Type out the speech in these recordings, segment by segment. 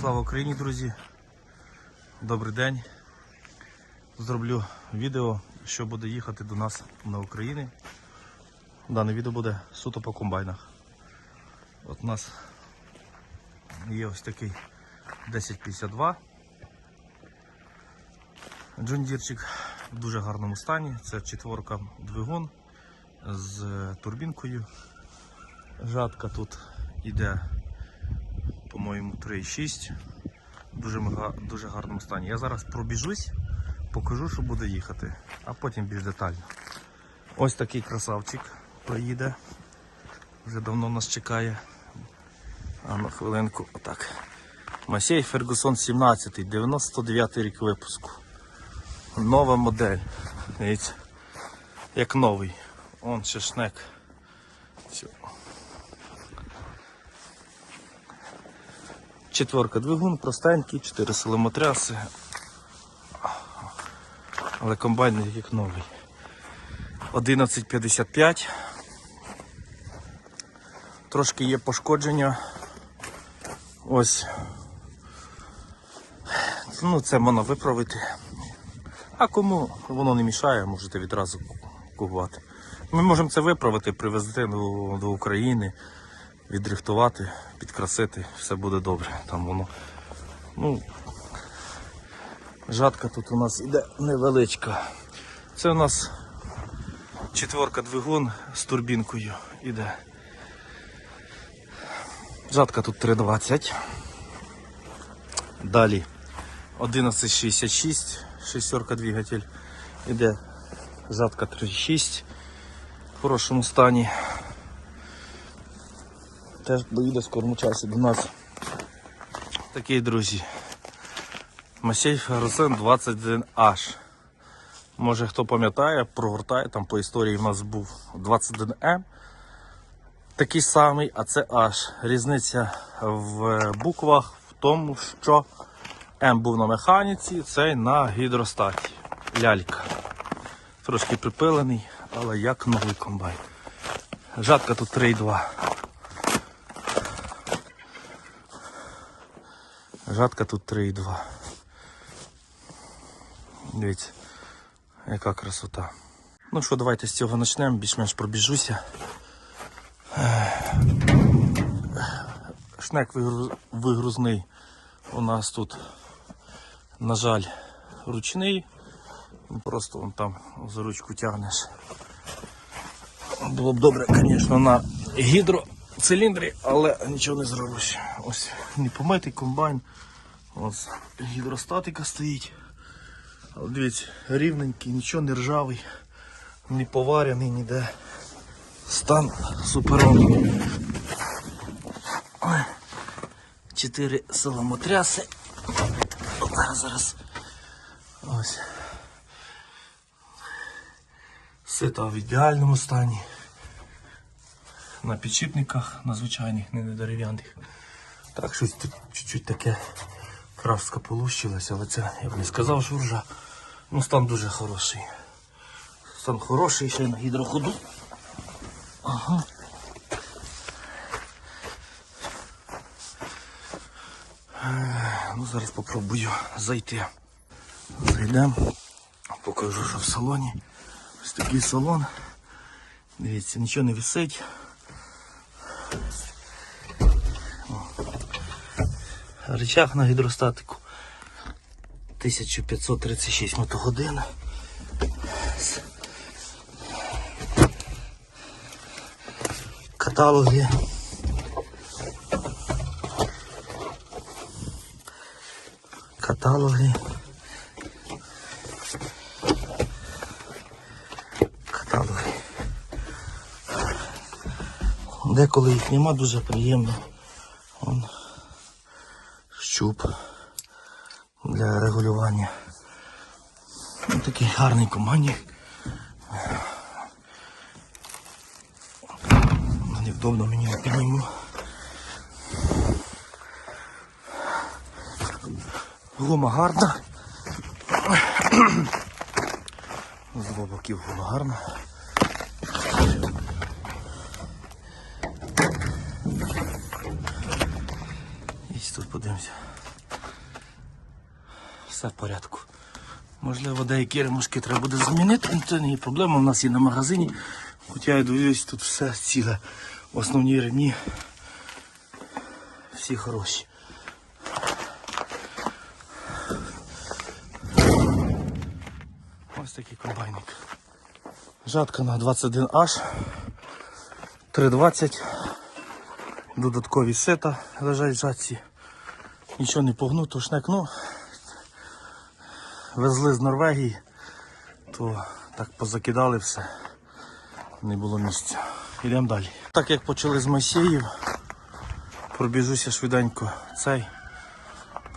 Слава Україні, друзі! Добрий день. Зроблю відео, що буде їхати до нас на Україну. Дане відео буде суто по комбайнах. От у нас є ось такий 1052. Джондірчик в дуже гарному стані. Це четворка двигун з турбінкою. Жатка тут іде по-моєму, 3,6. Дуже, дуже гарному стані. Я зараз пробіжусь, покажу, що буде їхати, а потім більш детально. Ось такий красавчик приїде. Вже давно нас чекає. А на хвилинку, отак. Масей Фергусон 17, 99 рік випуску. Нова модель. Дивіться, як новий. Он ще шнек. Четверка двигун, простенький, 4 силомотряси. Але комбайн як новий. 11.55. Трошки є пошкодження. Ось. Ну, це можна виправити. А кому воно не мішає, можете відразу купувати. Ми можемо це виправити, привезти до України відрихтувати, підкрасити, все буде добре. Там воно. Ну, жатка тут у нас іде невеличка. Це у нас четверка двигун з турбінкою іде. Жатка тут 3,20. Далі 11,66, шестерка двигатель. Іде жатка 3,6 в хорошому стані. Теж доїде в скорому часі до нас. Такий, друзі. Масей Ферусен 21H. Може хто пам'ятає, прогортає, там по історії в нас був 21М. Такий самий, а це H. Різниця в буквах в тому, що М був на механіці, цей на гідростаті. Лялька. Трошки припилений, але як новий комбайн. Жатка тут 3,2. Жатка тут 3,2. Дивіться, яка красота. Ну що, давайте з цього почнемо, більш-менш пробіжуся. Шнек вигрузний у нас тут, на жаль, ручний. Просто вон там за ручку тягнеш. Було б добре, звісно, на гідроциліндрі, але нічого не зробиш. Ось не помитий комбайн. Ось гідростатика стоїть. Але дивіться, рівненький, нічого не ржавий, не поварений ніде. Стан суперовий. Ой. Чотири силомотряси. Зараз, зараз. Ось. Сито в ідеальному стані. На підшипниках, на звичайних, не на дерев'яних. Так, щось тут чуть-чуть таке краска полущилася, але це я б не сказав, що ржа. Ну, стан дуже хороший. Стан хороший, ще й на гідроходу. Ага. Ну, зараз попробую зайти. Зайдемо, покажу, що в салоні. Ось такий салон. Дивіться, нічого не висить. Рычаг на гідростатику 1536 мотогодин. Каталоги. Каталоги. Каталоги. Деколи їх нема, дуже приємно. Щуп для регулювання. Ось такий гарний командник. Невдобно мені не підніму. Гума гарна. З двох боків гума гарна. І тут подивимося. Все в порядку. Можливо, деякі ремушки треба буде замінити, це не є проблема, у нас є на магазині. Хоча я дивлюсь, тут все ціле. Основні ремні всі хороші. Ось такий комбайник. Жатка на 21H, 320. Додаткові сета лежать в жатці. Нічого не погнуто, шнек, ну везли з Норвегії, то так позакидали все. Не було місця. Йдемо далі. Так як почали з Масіїв, пробіжуся швиденько цей,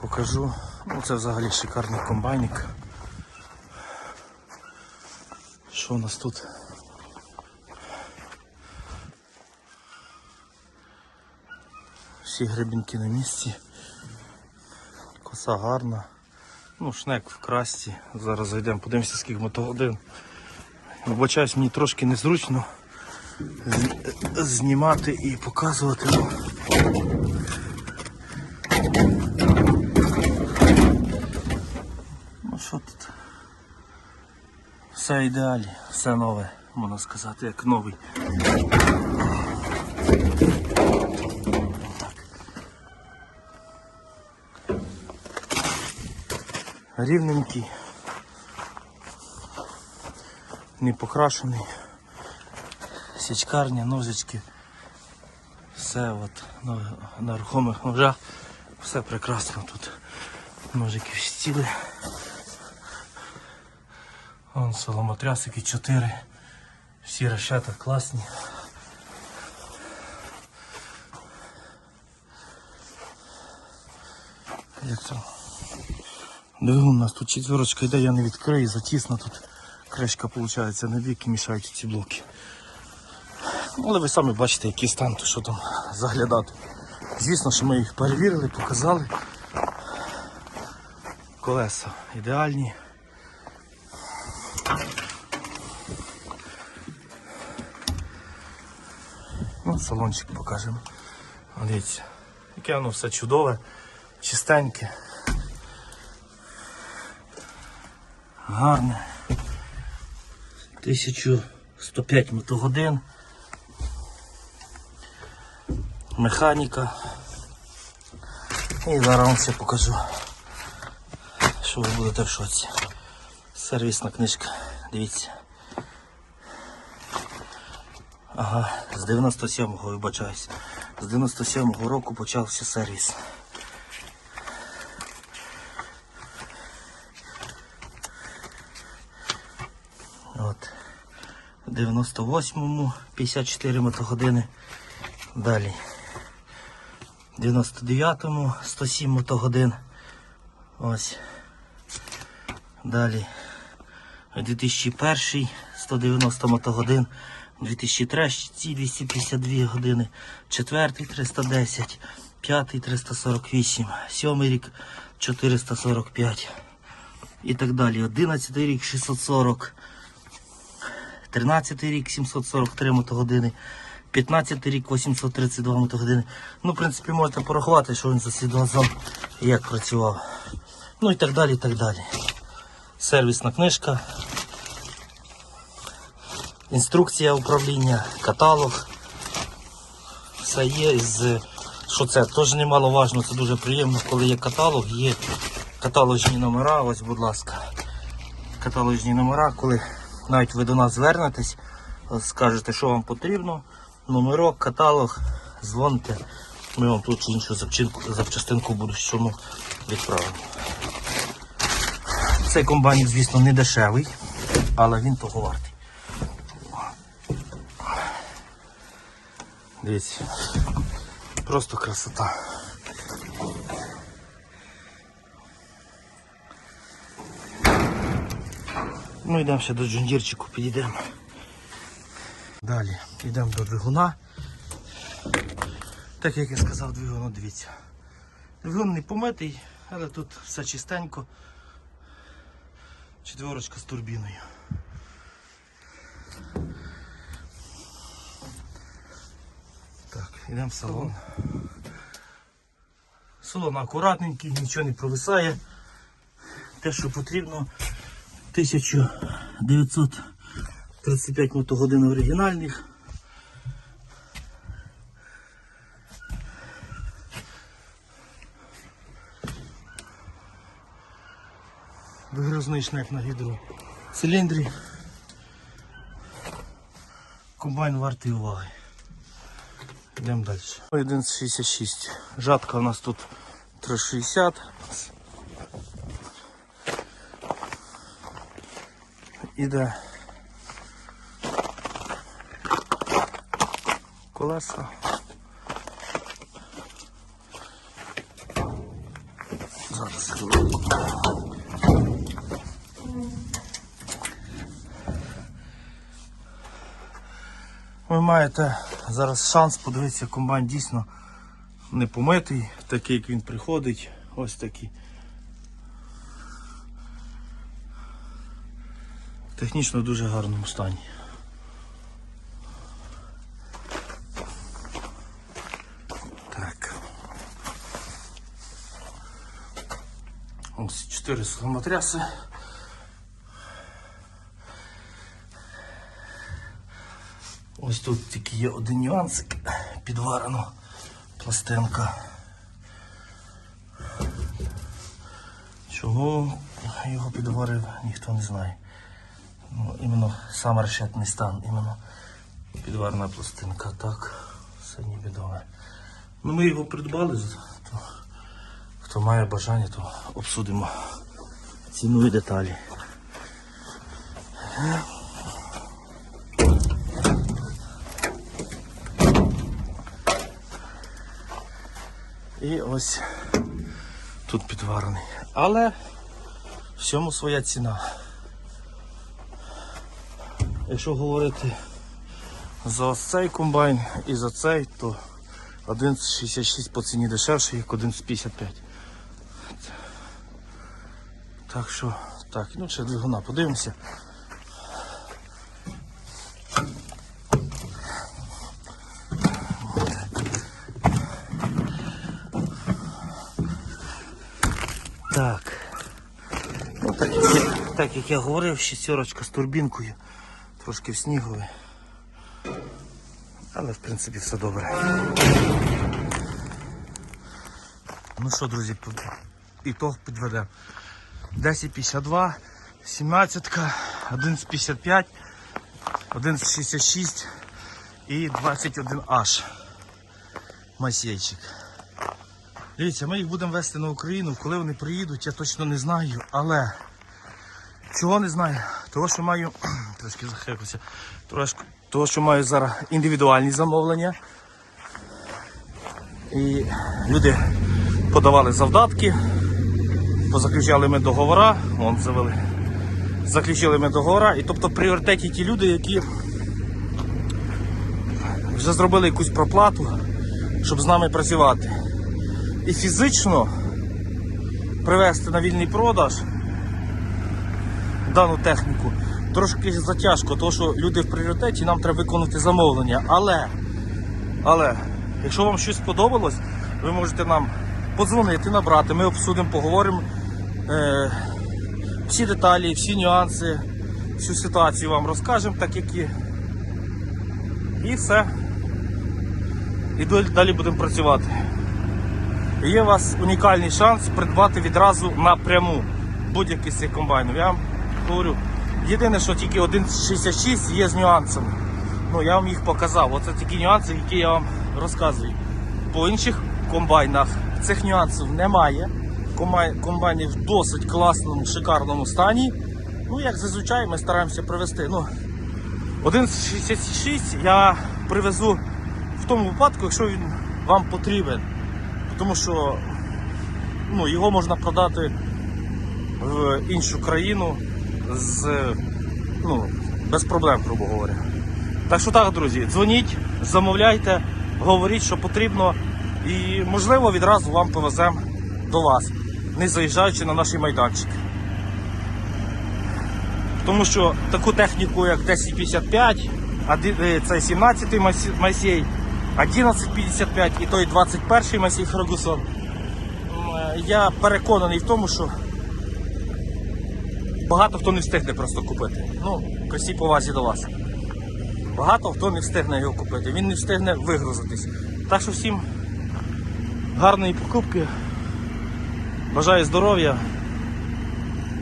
покажу. Ну це взагалі шикарний комбайник. Що у нас тут? Всі гребінки на місці. Коса гарна. Ну, шнек в красті. Зараз зайдемо, подивимося, скільки мотогодин. Вибачаюсь, мені трошки незручно знімати і показувати. Ну, Ну що тут? Все ідеалі, все нове, можна сказати, як новий. Рівненький, не покрашений, січкарня, ножички, все от на, на рухомих ножах, все прекрасно тут. Ножики в стіли. Вон соломотрясики 4. Всі решета класні. Як це? Двигун у нас тут четверочка йде, я не відкрию, затісно тут кришка виходить на бік і мішають ці блоки. Ну, Але ви самі бачите, який стан, то що там заглядати. Звісно, що ми їх перевірили, показали. Колеса ідеальні. Ну, салончик покажемо. Дивіться, яке воно все чудове, чистеньке. Гарне. 1105 мотогодин. Механіка. І зараз вам все покажу. Що ви будете в шоці. Сервісна книжка. Дивіться. Ага, з 97-го вибачаюсь. З 97-го року почався сервіс. 98-му 54 мотогодини. Далі. 99-му 107 мотогодин. Ось. Далі. 2001 190 мотогодин. 2003 252 години. 4 310. 5 348. 7 рік 445. І так далі. 11 рік 640. 13 рік 743 мотогодини. 15 рік 832 мотогодини. Ну, в принципі, можете порахувати, що він за і як працював. Ну і так далі, і так далі. Сервісна книжка. Інструкція управління, каталог. Все є із. Що це? Теж немаловажно, це дуже приємно, коли є каталог, є каталожні номера, ось, будь ласка. Каталожні номера, коли навіть ви до нас звернетесь, скажете, що вам потрібно, номерок, каталог, дзвоните, ми вам тут іншу запчинку, запчастинку будущому відправимо. Цей комбайн, звісно, не дешевий, але він того вартий. Дивіться, просто красота. Ну йдемо ще до джундірчику, підійдемо. Далі йдемо до двигуна. Так як я сказав, двигун, дивіться. Двигун не помитий, але тут все чистенько. Четверочка з турбіною. Так, йдемо в салон. Салон акуратненький, нічого не провисає. те, що потрібно. 1935 мотогодин оригінальних. Вигрузний шнек на гідроциліндрі. Комбайн вартий уваги. Йдемо далі. 1,66. Жатка у нас тут 3,60. Іде колеса. Зараз. Ви маєте зараз шанс подивитися, комбайн дійсно не помитий, такий як він приходить. Ось такий. Технічно в дуже гарному стані. Так. Ось чотири самотряси. Ось тут тільки є один нюансик. Підварено пластинка. Чого його підварив, ніхто не знає. Ну, іменно сам решетний стан, іменно підварна пластинка. Так, все ніби добре. Ну, ми його придбали, то, хто має бажання, то обсудимо ціну і деталі. І ось тут підварений. Але всьому своя ціна. Якщо говорити за цей комбайн і за цей, то 1,66 по ціні дешевше, як 1,55. Так що, так, ну ще двигуна подивимося. Так. Ну, так, як я, так як я говорив, шістерочка з турбінкою, трошки в снігові. Але в принципі все добре. Ну що, друзі, ітог підведемо. 10,52, 17, 11,55, 11,66 і 21H. Масейчик. Дивіться, ми їх будемо вести на Україну. Коли вони приїдуть, я точно не знаю. Але чого не знаю? Того, що маю трошки захекався. Трошки того, що маю зараз індивідуальні замовлення. І люди подавали завдатки, позаключали ми договора, вон завели. Заключили ми договора, і тобто в пріоритеті ті люди, які вже зробили якусь проплату, щоб з нами працювати і фізично привезти на вільний продаж дану техніку трошки затяжко, тому що люди в пріоритеті, нам треба виконати замовлення. Але, але, якщо вам щось сподобалось, ви можете нам подзвонити, набрати, ми обсудимо, поговоримо е, всі деталі, всі нюанси, всю ситуацію вам розкажемо, так як є. І все. І далі будемо працювати. Є у вас унікальний шанс придбати відразу напряму будь-який з цих комбайнів. Я вам говорю, єдине, що тільки 1,66 є з нюансами. Ну, я вам їх показав. Оце такі нюанси, які я вам розказую. По інших комбайнах цих нюансів немає. Комбай- Комбайни в досить класному, шикарному стані. Ну, як зазвичай, ми стараємося привезти. Ну, 1,66 я привезу в тому випадку, якщо він вам потрібен. Тому що ну, його можна продати в іншу країну з, ну, без проблем, грубо говоря. Так що так, друзі, дзвоніть, замовляйте, говоріть, що потрібно, і можливо відразу вам повеземо до вас, не заїжджаючи на наш майданчик. Тому що таку техніку, як 1055, один- е, це 17-й Масі- Масей, 1155 і той 21-й Масей Фергусон, я переконаний в тому, що багато хто не встигне просто купити. Ну, при всій повазі до вас. Багато хто не встигне його купити, він не встигне вигрузитись. Так що всім гарної покупки. Бажаю здоров'я.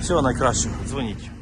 Всього найкращого. Дзвоніть.